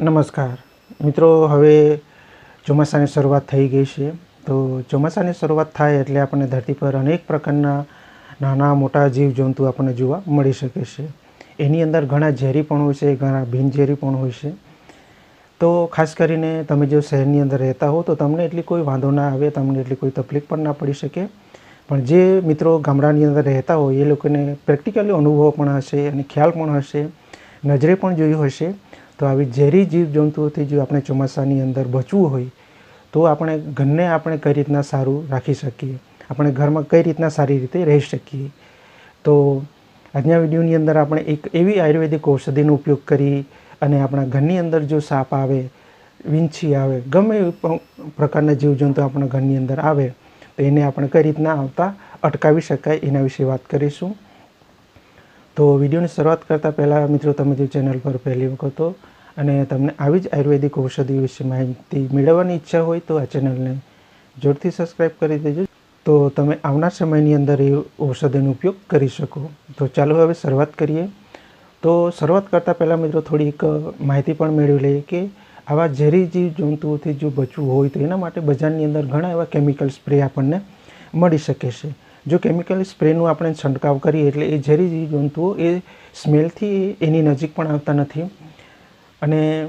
નમસ્કાર. મિત્રો, હવે ચોમાસાની શરૂઆત થઈ ગઈ છે. તો ચોમાસાની શરૂઆત થાય એટલે આપણને ધરતી પર અનેક પ્રકારના નાના મોટા જીવજંતુ આપણને જોવા મળી શકે છે. એની અંદર ઘણા ઝેરી પણ હોય છે, ઘણા બિનઝેરી પણ હોય છે. તો ખાસ કરીને તમે જો શહેરની અંદર રહેતા હો, તો તમને એટલી કોઈ વાંધો ના આવે, તમને એટલી કોઈ તકલીફ પણ ના પડી શકે. પણ જે મિત્રો ગામડાની અંદર રહેતા હોય, એ લોકોને પ્રેક્ટિકલી અનુભવ પણ હશે અને ખ્યાલ પણ હશે, નજરે પણ જોયું હશે. તો આવી ઝેરી જીવજંતુઓથી જો આપણે ચોમાસાની અંદર બચવું હોય, તો આપણે ઘરને આપણે કઈ રીતના સારું રાખી શકીએ? આપણે ઘરમાં કઈ રીતના સારી રીતે રહી શકીએ? તો આજના વિડીયોની અંદર આપણે એક એવી આયુર્વેદિક ઔષધિનો ઉપયોગ કરી અને આપણા ઘરની અંદર જો સાપ આવે, વીંછી આવે, ગમે પ્રકારના જીવજંતુ આપણા ઘરની અંદર આવે, તો એને આપણે કઈ રીતના આવતા અટકાવી શકાય એના વિશે વાત કરીશું. તો વિડીયોની શરૂઆત કરતાં પહેલાં મિત્રો તમે જે ચેનલ પર પહેલી વખત હો અને તમને આવી જ આયુર્વેદિક ઔષધિ વિશે માહિતી મેળવવાની ઈચ્છા હોય તો આ ચેનલને જોરથી સબસ્ક્રાઈબ કરી દેજો. તો તમે આવનાર સમયની અંદર એ ઔષધિનો ઉપયોગ કરી શકો. તો ચાલો હવે શરૂઆત કરીએ. તો શરૂઆત કરતાં પહેલાં મિત્રો થોડીક માહિતી પણ મેળવી લઈએ કે આવા ઝેરી જીવ જંતુઓથી જો બચવું હોય તો એના માટે બજારની અંદર ઘણા એવા કેમિકલ સ્પ્રે આપણને મળી શકે છે. જો કેમિકલ સ્પ્રેનું આપણે છંટકાવ કરીએ એટલે એ ઝેરી જીવ જંતુઓ એ સ્મેલથી એની નજીક પણ આવતા નથી. અને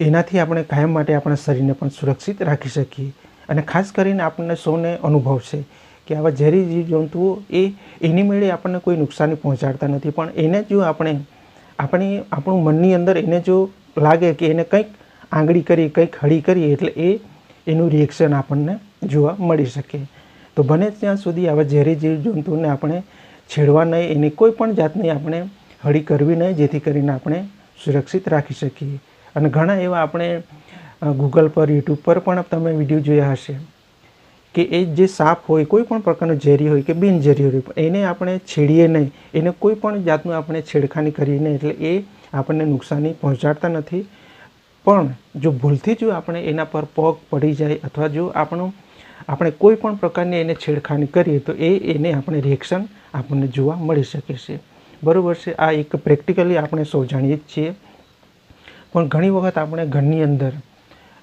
એનાથી આપણે કાયમ માટે આપણા શરીરને પણ સુરક્ષિત રાખી શકીએ. અને ખાસ કરીને આપણને સૌને અનુભવ છે કે આવા ઝેરી જીવજંતુઓ એ એની મેળે આપણને કોઈ નુકસાની પહોંચાડતા નથી. પણ એને જો આપણે, આપણી, આપણું મનની અંદર એને જો લાગે કે એને કંઈક આંગળી કરી, કંઈક હળી કરીએ એટલે એ, એનું રિએક્શન આપણને જોવા મળી શકે. તો બને ત્યાં સુધી આવા ઝેરી જીવજંતુઓને આપણે છેડવા નહીં, એની કોઈ પણ જાતની આપણે હળી કરવી નહીં, જેથી કરીને આપણે સુરક્ષિત રાખી શકીએ. અને ઘણા એવા આપણે ગૂગલ પર યુટ્યુબ પર પણ તમે વીડિયો જોયા હશે કે એ જે સાપ હોય, કોઈ પણ પ્રકારનું ઝેરી હોય કે બિનઝેરી હોય એને આપણે છેડીએ નહીં. એને કોઈ પણ જાતનું આપણે છેડખાની કરીએ નહીં, એટલે એ આપણને નુકસાની પહોંચાડતા નથી. પણ જો ભૂલથી જો આપણે એના પર પગ પડી જાય અથવા જો આપણું આપણે કોઈ પણ પ્રકારની એને છેડખાની કરીએ તો એ એને આપણે રિએક્શન આપણને જોવા મળી શકે છે. બરાબર છે, આ એક પ્રેક્ટિકલી આપણે સૌ જાણીએ જ છીએ. પણ ઘણી વખત આપણે ઘરની અંદર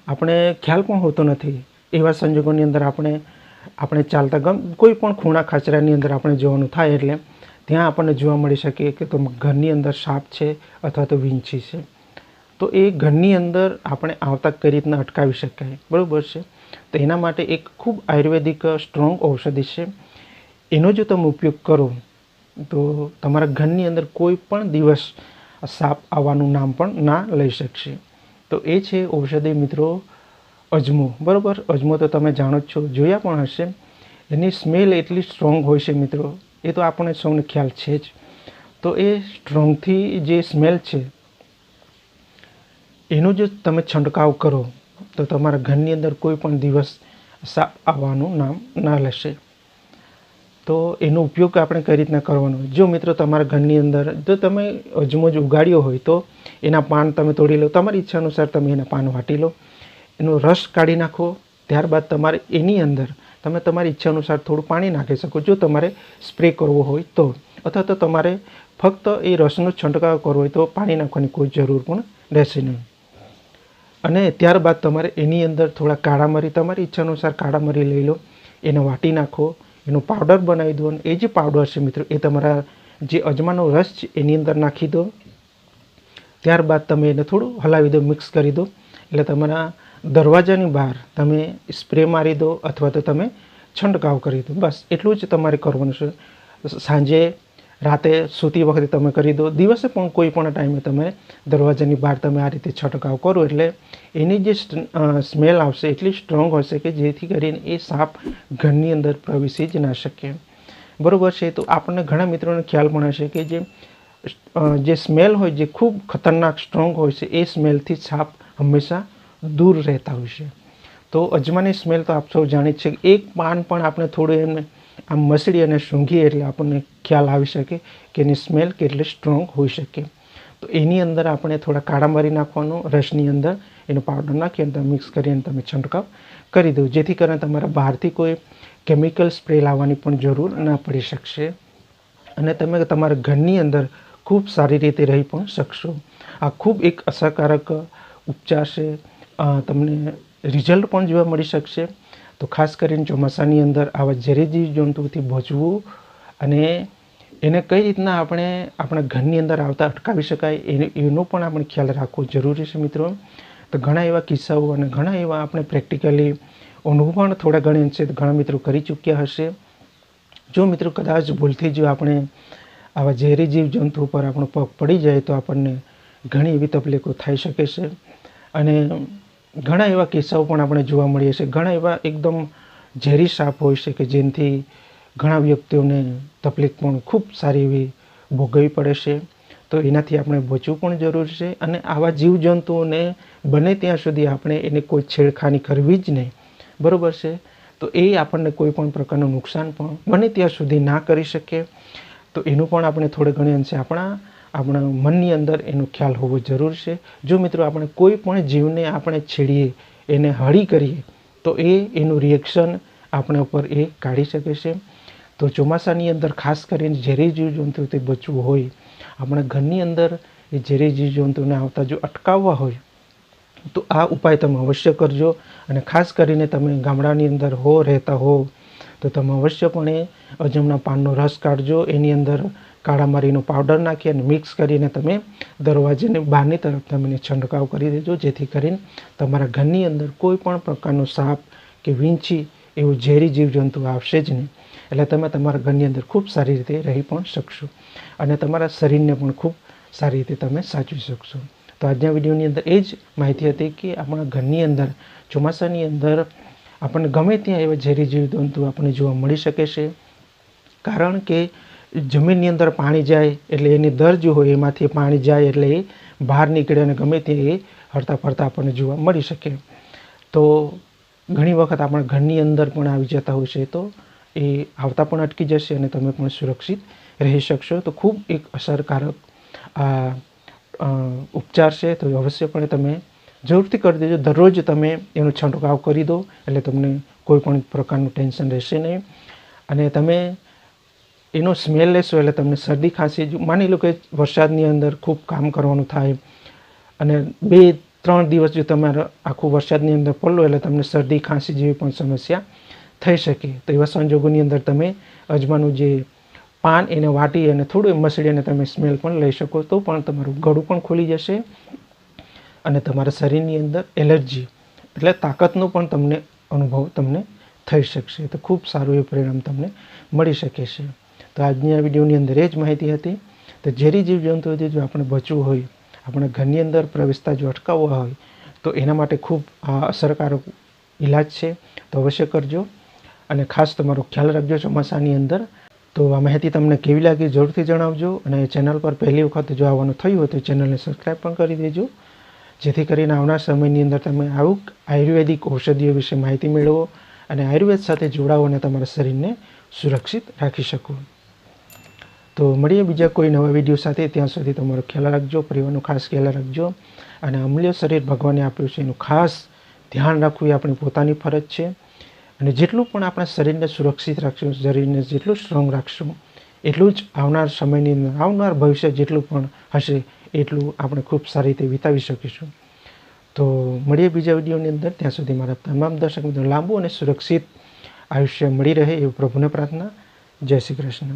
આપણે ખ્યાલ પણ હોતો નથી. એવા સંજોગોની અંદર આપણે આપણે ચાલતા ગમ, કોઈ પણ ખૂણા ખાચરાની અંદર આપણે જોવાનું થાય એટલે, ત્યાં આપણને જોવા મળી શકે કે તો ઘરની અંદર સાપ છે અથવા તો વીંછી છે. તો એ ઘરની અંદર આપણે આવતા કઈ રીતના અટકાવી શકાય, બરાબર છે? તો એના માટે એક ખૂબ આયુર્વેદિક, સ્ટ્રોંગ ઔષધિ છે. એનો જો તમે ઉપયોગ કરો, તો તમારા ઘરની અંદર કોઈ પણ દિવસ સાપ આવવાનું નામ પણ ના લઈ શકશે. તો એ છે ઔષધિ મિત્રો, અજમો, બરાબર? અજમો તો તમે જાણો જ છો, જોયા પણ હશે. એની સ્મેલ એટલી સ્ટ્રોંગ હોય છે મિત્રો, એ તો આપણને સૌને ખ્યાલ છે જ. તો એ સ્ટ્રોંગથી જે સ્મેલ છે એનો જો તમે છંટકાવ કરો, તો તમારા ઘરની અંદર કોઈ પણ દિવસ સાપ આવવાનું નામ ના લેશે. તો એનો ઉપયોગ આપણે કઈ રીતના કરવાનો? જો મિત્રો તમારા ઘરની અંદર, જો તમે અજમો જ ઉગાડ્યો હોય તો એના પાન તમે તોડી લો. તમારી ઈચ્છા અનુસાર તમે એના પાન વાટી લો. એનો રસ કાઢી નાખો. ત્યારબાદ તમારે એની અંદર તમે તમારી ઈચ્છા અનુસાર થોડું પાણી નાખી શકો, જો તમારે સ્પ્રે કરવો હોય તો. અથવા તો તમારે ફક્ત એ રસનો છંટકાવ કરવો હોય તો પાણી નાખવાની કોઈ જરૂર પણ રહેશે નહીં. અને ત્યારબાદ તમારે એની અંદર થોડા કાળા મરી તમારી ઈચ્છા અનુસાર કાળા મરી લઈ લો, એને વાટી નાખો, એનો પાવડર બનાવી દો અને એ જે પાવડર છે મિત્રો, એ તમારા જે અજમાનો રસ છે, એની અંદર નાખી દો. ત્યારબાદ તમે એને થોડું હલાવી દો મિક્સ કરી દો. એટલે તમારા દરવાજાની બહાર તમે સ્પ્રે મારી દો અથવા તો તમે છંટકાવ કરી દો. બસ, એટલું જ તમારે કરવાનું છે. સાંજે રાતે સૂતી વખતે તમે કરી દો. દિવસે પણ કોઈ પણ ટાઈમે તમે દરવાજાની બહાર તમે આ રીતે છંટકાવ કરો એટલે એની જે સ્મેલ આવશે, એટલી સ્ટ્રોંગ હશે કે જેથી કરીને એ સાપ ઘરની અંદર પ્રવેશી જ ના શકે. બરાબર છે? તો આપણને ઘણા મિત્રોને ખ્યાલ પણ હશે કે જે જે સ્મેલ હોય, જે ખૂબ ખતરનાક સ્ટ્રોંગ હોય છે, એ સ્મેલથી સાપ હંમેશા દૂર રહેતા હોય છે. તો અજમાની સ્મેલ તો આપ સૌ જાણી જ છે એક પાન પણ આપણે થોડું એમને આમ મસળી અને સૂંઘીએ એટલે આપણને ખ્યાલ આવી શકે કે એની સ્મેલ કેટલી સ્ટ્રોંગ હોઈ શકે. તો એની અંદર આપણે થોડા કાળા મારી નાખવાનું, રસની અંદર એનો પાવડર નાખી અને મિક્સ કરીને તમે છંટકાવ કરી દો. જેથી કરીને તમારા બહારથી કોઈ કેમિકલ સ્પ્રે લાવવાની પણ જરૂર ના પડી શકશે. અને તમે તમારા ઘરની અંદર ખૂબ સારી રીતે રહી પણ શકશો. આ ખૂબ એક અસરકારક ઉપચાર છે. તમને રિઝલ્ટ પણ જોવા મળી શકશે. તો ખાસ કરીને ચોમાસાની અંદર આવા ઝેરી જીવ જંતુઓથી બચવું અને એને કઈ રીતના આપણે આપણા ઘરની અંદર આવતા અટકાવી શકાય એને, એનો પણ આપણે ખ્યાલ રાખવો જરૂરી છે મિત્રો. તો ઘણા એવા કિસ્સાઓ અને ઘણા એવા આપણે પ્રેક્ટિકલી અનુભવ પણ થોડા ઘણા અંશે ઘણા મિત્રો કરી ચૂક્યા હશે. જો મિત્રો કદાચ ભૂલથી જો આપણે આવા ઝેરી જીવ જંતુ ઉપર આપણો પગ પડી જાય તો આપણને ઘણી એવી તકલીફો થઈ શકે છે. અને ઘણા એવા કિસ્સાઓ પણ આપણે જોવા મળીએ છીએ. ઘણા એવા એકદમ ઝેરી સાપ હોય છે કે જેનાથી ઘણા વ્યક્તિઓને તકલીફ પણ ખૂબ સારી એવી ભોગવવી પડે છે. તો એનાથી આપણે બચવું પણ જરૂરી છે અને આવા જીવજંતુઓને બને ત્યાં સુધી આપણે એને કોઈ છેડખાની કરવી જ નહીં. બરાબર છે? તો એ આપણને કોઈ પણ પ્રકારનું નુકસાન પણ બને ત્યાં સુધી ના કરી શકીએ. તો એનું પણ આપણે થોડે ઘણી અંશે આપણા આપણા મનની અંદર એનો ખ્યાલ હોવો જરૂર છે. જો મિત્રો આપણે કોઈ પણ જીવને આપણે છેડીએ, એને હળી કરીએ, તો એ એનું રિએક્શન આપણા ઉપર એ કાઢી શકે છે. તો ચોમાસાની અંદર ખાસ કરીને ઝેરી જીવજંતુથી બચવું હોય, આપણા ઘરની અંદર એ ઝેરી જીવજંતુને આવતા જો અટકાવવા હોય, તો આ ઉપાય તમે અવશ્ય કરજો. અને ખાસ કરીને તમે ગામડાની અંદર હો, રહેતા હો, તો તમે અવશ્યપણે અજમના પાનનો રસ કાઢજો. એની અંદર કાળા મરીનો પાવડર નાખી અને મિક્સ કરીને તમે દરવાજાને બહારની તરફ તમે છંટકાવ કરી દેજો. જેથી કરીને તમારા ઘરની અંદર કોઈ પણ પ્રકારનો સાપ કે વીંછી એવું ઝેરી જીવજંતુ આવશે જ નહીં. એટલે તમે તમારા ઘરની અંદર ખૂબ સારી રીતે રહી પણ શકશો અને તમારા શરીરને પણ ખૂબ સારી રીતે તમે સાચવી શકશો. તો આજના વિડીયોની અંદર એ જ માહિતી હતી કે આપણા ઘરની અંદર, ચોમાસાની અંદર આપણને ગમે ત્યાં એવા ઝેરી જીવજંતુ આપણને જોવા મળી શકે છે. કારણ કે જમીનની અંદર પાણી જાય એટલે એની દર જો હોય, એમાંથી પાણી જાય એટલે એ બહાર નીકળે અને ગમે તે એ હરતા ફરતા આપણને જોવા મળી શકે. તો ઘણી વખત આપણે ઘરની અંદર પણ આવી જતા હોય છે, તો એ આવતા પણ અટકી જશે અને તમે પણ સુરક્ષિત રહી શકશો. તો ખૂબ એક અસરકારક ઉપચાર છે, તો અવશ્યપણે તમે જરૂરથી કરી દેજો. દરરોજ તમે એનો છંટકાવ કરી દો એટલે તમને કોઈ પણ પ્રકારનું ટેન્શન રહેશે નહીં. અને તમે એનો સ્મેલ લેશો એટલે તમને શરદી ખાંસી માની લો કે વરસાદની અંદર ખૂબ કામ કરવાનું થાય અને બે, ત્રણ દિવસ જો તમારે આખું વરસાદની અંદર પડલો એટલે તમને શરદી ખાંસી જેવી પણ સમસ્યા થઈ શકે. તો એવા સંજોગોની અંદર તમે અજમાનું જે પાન એને વાટી અને થોડું મસળીને તમે સ્મેલ પણ લઈ શકો તો પણ તમારું ગળું પણ ખુલી જશે અને તમારા શરીરની અંદર એલર્જી એટલે તાકાતનો પણ તમને અનુભવ તમને થઈ શકશે. તો ખૂબ સારું એવું પરિણામ તમને મળી શકે છે. તો આજની આ વિડીયોની અંદર એ જ માહિતી હતી તો ઝેરી જીવજંતુઓથી જો આપણે બચવું હોય, આપણે ઘરની અંદર પ્રવેશતા જો અટકાવવા હોય, તો એના માટે ખૂબ અસરકારક ઈલાજ છે. તો અવશ્ય કરજો અને ખાસ તમારો ખ્યાલ રાખજો ચોમાસાની અંદર. તો આ માહિતી તમને કેવી લાગી જરૂરથી જણાવજો અને ચેનલ પર પહેલી વખત જો આવવાનું થયું હોય તો ચેનલને સબસ્ક્રાઈબ પણ કરી દેજો. જેથી કરીને આવનાર સમયની અંદર તમે આવું આયુર્વેદિક ઔષધિઓ વિશે માહિતી મેળવો અને આયુર્વેદ સાથે જોડાઓ અને તમારા શરીરને સુરક્ષિત રાખી શકો. તો મળીએ બીજા કોઈ નવા વીડિયો સાથે. ત્યાં સુધી તમારો ખ્યાલ રાખજો, પરિવારનો ખાસ ખ્યાલ રાખજો અને અમૂલ્ય શરીર ભગવાને આપ્યું છે. એનું ખાસ ધ્યાન રાખવું એ આપણી પોતાની ફરજ છે. અને જેટલું પણ આપણા શરીરને સુરક્ષિત રાખશું, શરીરને જેટલું સ્ટ્રોંગ રાખશું, એટલું જ આવનાર સમયની અંદર, આવનાર ભવિષ્ય જેટલું પણ હશે, એટલું આપણે ખૂબ સારી રીતે વિતાવી શકીશું. તો મળીએ બીજા વિડીયોની અંદર. ત્યાં સુધી મારા તમામ દર્શક મિત્રો લાંબુ અને સુરક્ષિત આયુષ્ય મળી રહે એવું પ્રભુને પ્રાર્થના. જય શ્રી કૃષ્ણ.